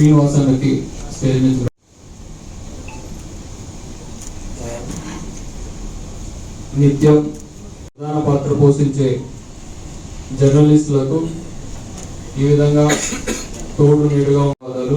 శ్రీనివాసన్నకి stage నుంచి నిత్యం ప్రధాన పాత్ర పోషించే జర్నలిస్టులకు ఈ విధంగా తోడు నీడుగా వాదాలు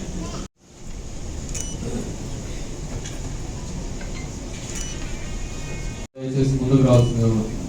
చేసి ముందుకు రావాల్సింది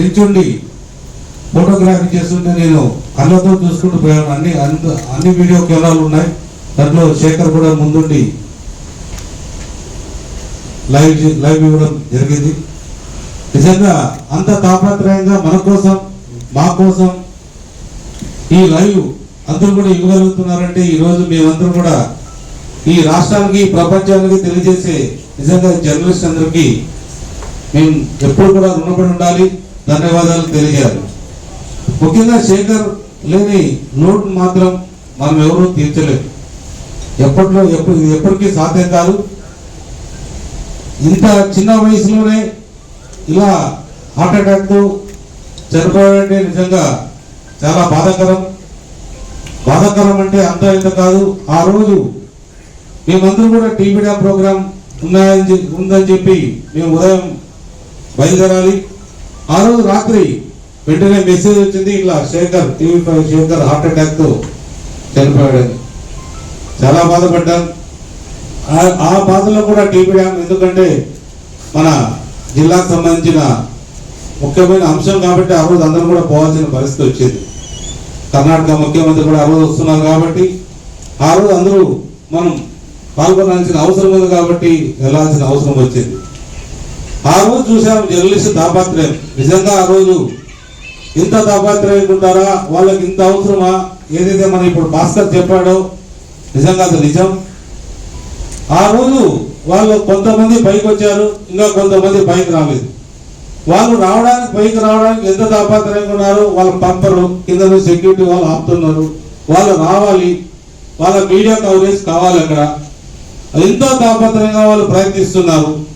నిల్చుండి ఫోటోగ్రఫీ చేస్తుంటే నేను కళ్ళతో చూసుకుంటూ పోయాను. అన్ని అన్ని వీడియో కెమెరాలు ఉన్నాయి. దాంట్లో శేఖర్ కూడా ముందుండి లైవ్ లైవ్ ఇవ్వడం జరిగింది. నిజంగా అంత తాపత్రయంగా మన కోసం మా కోసం ఈ లైవ్ అందరూ కూడా ఇవ్వగలుగుతున్నారంటే ఈరోజు మేమందరం కూడా ఈ రాష్ట్రానికి ప్రపంచానికి తెలియజేసే నిజంగా జర్నలిస్ట్ అందరికీ మేము ఎప్పుడు కూడా రుణపడి ఉండాలి. ధన్యవాదాలు తెలియజేయాలి ముఖ్యంగా శేఖర్ లేని లోటు మాత్రం మనం ఎవరూ తీర్చలేము ఎప్పట్లో ఎప్పుడు ఎప్పటికీ సాధ్యం కాదు. ఇంత చిన్న వయసులోనే ఇలా హార్ట్ అటాక్తో చనిపోయాడంటే నిజంగా చాలా బాధాకరం. బాధాకరం అంటే అంత ఇంత కాదు. ఆ రోజు మేమందరం కూడా టీవీ ప్రోగ్రాం ఉన్నాయని ఉందని చెప్పి మేము ఉదయం బయలుదేరాలి. ఆ రోజు రాత్రి వెంటనే మెసేజ్ వచ్చింది ఇట్లా Shekhar TV five Shekhar heart అటాక్తో చనిపోయాడని చాలా బాధపడ్డాను. ఆ- ఆ బాధలో కూడా టీవీ డ్యామ్ ఎందుకంటే మన జిల్లాకు సంబంధించిన ముఖ్యమైన అంశం కాబట్టి ఆ రోజు అందరం కూడా పోవాల్సిన పరిస్థితి వచ్చింది. కర్ణాటక ముఖ్యమంత్రి కూడా ఆ రోజు వస్తున్నారు కాబట్టి ఆ రోజు అందరూ మనం పాల్గొనాల్సిన అవసరం ఉంది కాబట్టి వెళ్ళాల్సిన అవసరం వచ్చింది. ఆ రోజు చూసాము జర్నలిస్ట్ దాపాత్రయం. నిజంగా ఆ రోజు ఇంత దాపాత్రయం ఉంటారా వాళ్ళకి ఇంత అవసరమా? ఏదైతే మనం ఇప్పుడు భాస్కర్ చెప్పాడో నిజంగా అది నిజం. ఆ రోజు వాళ్ళు కొంతమంది పైకి వచ్చారు ఇంకా కొంతమంది పైకి రాలేదు. వాళ్ళు రావడానికి పైకి రావడానికి ఎంత దాపాత్రంగా ఉన్నారు వాళ్ళ పంపరు కింద సెక్యూరిటీ వాళ్ళు ఆపుతున్నారు. వాళ్ళు రావాలి. వాళ్ళ మీడియా కవరేజ్ కావాలి అక్కడ. ఎంతో తాపత్రయంగా వాళ్ళు ప్రయత్నిస్తున్నారు.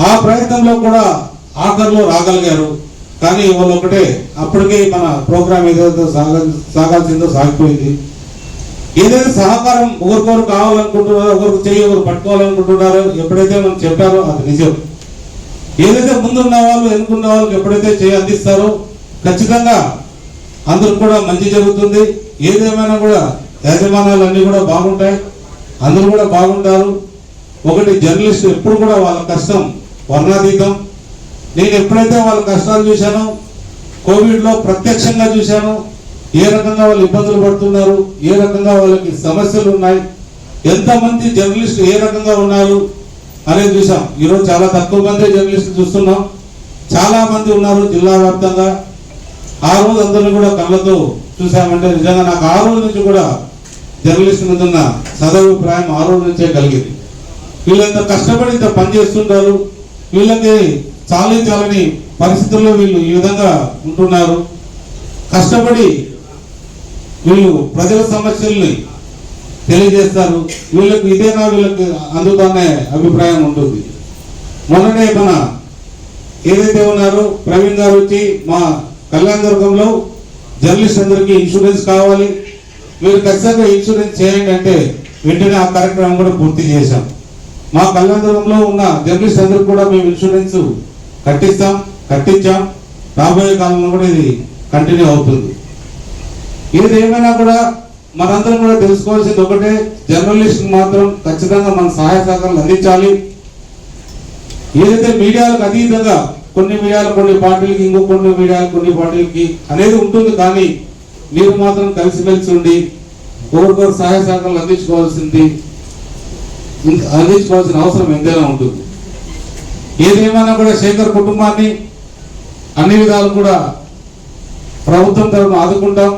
ఆ ప్రయత్నంలో కూడా ఆఖరిలో రాగలిగారు. కానీ వాళ్ళు ఒకటే అప్పటికే మన ప్రోగ్రామ్ ఏదైతే సాగ సాగాల్సిందో సాగిపోయింది. ఏదైతే సహకారం ఒకరికొకరు కావాలనుకుంటున్నారో ఒకరికి చెయ్యి ఒకరు పట్టుకోవాలనుకుంటున్నారో ఎప్పుడైతే మనం చెప్పారో అది నిజం. ఏదైతే ముందున్న వాళ్ళు ఎన్నుకున్న వాళ్ళకి ఎప్పుడైతే చేయి అందిస్తారో ఖచ్చితంగా అందరికి కూడా మంచి జరుగుతుంది. ఏదేమైనా కూడా యజమానాలు అన్నీ కూడా బాగుంటాయి. అందరూ కూడా బాగుంటారు. ఒకటి జర్నలిస్ట్ ఎప్పుడు కూడా వాళ్ళ కష్టం వర్ణాతీతం. నేను ఎప్పుడైతే వాళ్ళ కష్టాలు చూశానో కోవిడ్లో ప్రత్యక్షంగా చూశాను ఏ రకంగా వాళ్ళు ఇబ్బందులు పడుతున్నారు ఏ రకంగా వాళ్ళకి సమస్యలు ఉన్నాయి ఎంతమంది జర్నలిస్టులు ఏ రకంగా ఉన్నారు అనేది చూసాం ఈరోజు చాలా తక్కువ మంది జర్నలిస్టులు చూస్తున్నాం. చాలా మంది ఉన్నారు జిల్లా వ్యాప్తంగా. ఆ రోజు అందరిని కూడా కళ్ళతో చూసామంటే నిజంగా నాకు ఆ రోజు నుంచి కూడా జర్నలిస్ట్ మీద ఉన్న సదభిప్రాయం ఆ రోజు నుంచే కలిగింది. వీళ్ళంత కష్టపడి ఇంత పని చేస్తుంటారు. వీళ్ళకి చాలీ చాలని పరిస్థితుల్లో వీళ్ళు ఈ విధంగా ఉంటున్నారు. కష్టపడి వీళ్ళు ప్రజల సమస్యల్ని తెలియజేస్తారు. వీళ్ళకి ఇదేనా వీళ్ళకి అందుతానే అభిప్రాయం ఉంటుంది. మొన్ననే మన ఏదైతే ఉన్నారో ప్రవీణ్ గారు వచ్చి మా కళ్యాణ దుర్గంలో జర్నలిస్ట్ అందరికీ ఇన్సూరెన్స్ కావాలి. మీరు ఖచ్చితంగా ఇన్సూరెన్స్ చేయండి అంటే వెంటనే ఆ కార్యక్రమం కూడా పూర్తి చేశాం. మా కళ్యాణంలో ఉన్న జర్నలిస్ట్ అందరికి కూడా మేము ఇన్సూరెన్స్ కట్టిస్తాం కట్టించాం. రాబోయే కాలంలో కూడా ఇది కంటిన్యూ అవుతుంది. ఇది ఏమైనా కూడా మనందరం కూడా తెలుసుకోవాల్సింది ఒకటే జర్నలిస్ట్ మాత్రం ఖచ్చితంగా మన సహాయ సహకారాలు అందించాలి. ఏదైతే మీడియాలకు అతీతంగా కొన్ని మీడియాలు కొన్ని పార్టీలకి ఇంకో కొన్ని మీడియాలు కొన్ని పార్టీలకి అనేది ఉంటుంది కానీ మీరు మాత్రం కలిసిమెలిసి ఉండి ఒకరికొకరు సహాయ సహకారాలు అందించుకోవాల్సింది అందించుకోవాల్సిన అవసరం ఎంతైనా ఉంటుంది. ఏదేమైనా కూడా శేఖర్ కుటుంబాన్ని అన్ని విధాలు కూడా ప్రభుత్వం తరఫున ఆదుకుంటాం.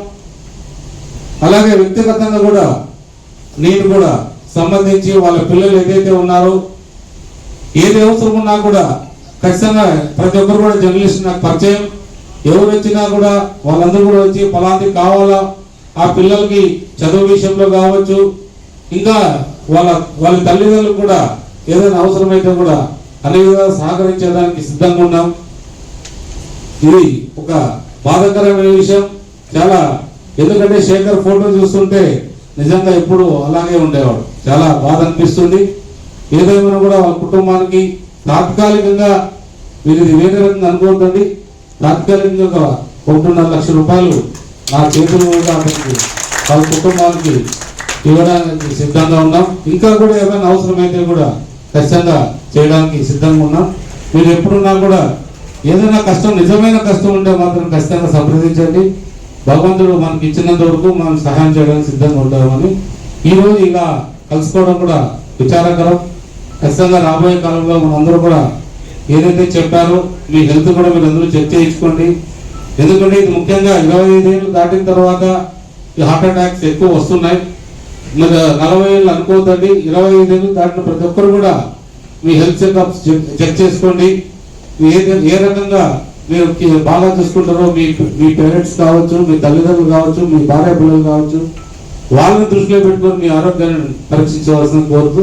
అలాగే వ్యక్తిగతంగా కూడా నేను కూడా సంబంధించి వాళ్ళ పిల్లలు ఏదైతే ఉన్నారో ఏది అవసరం ఉన్నా కూడా ఖచ్చితంగా ప్రతి ఒక్కరు కూడా జర్నలిస్ట్ నాకు పరిచయం. ఎవరు వచ్చినా కూడా వాళ్ళందరూ కూడా వచ్చి పలాంటి కావాలా? ఆ పిల్లలకి చదువు విషయంలో కావచ్చు ఇంకా వాళ్ళ వాళ్ళ తల్లిదండ్రులు కూడా ఏదైనా అవసరమైతే కూడా అన్ని విధాలు సహకరించడానికి సిద్ధంగా ఉన్నాం. ఇది ఒక బాధాకరమైన విషయం. చాలా ఎందుకంటే శేఖర్ ఫోటో చూస్తుంటే నిజంగా ఎప్పుడు అలాగే ఉండేవాడు. చాలా బాధ అనిపిస్తుంది. ఏదేమైనా కూడా వాళ్ళ కుటుంబానికి తాత్కాలికంగా మీరు ఇది వేరే రకంగా అనుకోవద్దండి తాత్కాలికంగా ఒక ఒకటిన్నర లక్ష రూపాయలు నా చేతుల కూడా వాళ్ళ కుటుంబానికి ఇవ్వడానికి సిద్ధంగా ఉన్నాం. ఇంకా కూడా ఏమైనా అవసరమైతే కూడా ఖచ్చితంగా చేయడానికి సిద్ధంగా ఉన్నాం. మీరు ఎప్పుడున్నా కూడా ఏదైనా కష్టం నిజమైన కష్టం ఉంటే మాత్రం ఖచ్చితంగా సంప్రదించండి. భగవంతుడు మనకి ఇచ్చినంత వరకు మనం సహాయం చేయడానికి సిద్ధంగా ఉంటామని ఈ రోజు ఇలా కలుసుకోవడం కూడా విచారకరం. ఖచ్చితంగా రాబోయే కాలంలో మనందరూ కూడా ఏదైతే చెప్పారో మీ హెల్త్ కూడా మీరు అందరూ చెక్ చేయించుకోండి. ఎందుకంటే ఇది ముఖ్యంగా ఇరవై ఐదేళ్ళు దాటిన తర్వాత ఈ హార్ట్ అటాక్స్ ఎక్కువ వస్తున్నాయి. నలభై ఏళ్ళు అనుకోవద్దండి. ఇరవై ఐదు ఏళ్ళు దాటిన ప్రతి ఒక్కరు కూడా మీ హెల్త్ చెకప్ చెక్ చేసుకోండి. మీ ఏ ఏ రకంగా మీరు బాగా చూసుకుంటారో మీ మీ పేరెంట్స్ కావచ్చు మీ తల్లిదండ్రులు కావచ్చు మీ భార్య పిల్లలు కావచ్చు వాళ్ళని దృష్టిలో పెట్టుకొని మీ ఆరోగ్యాన్ని పరీక్షించవలసిన కోరుతూ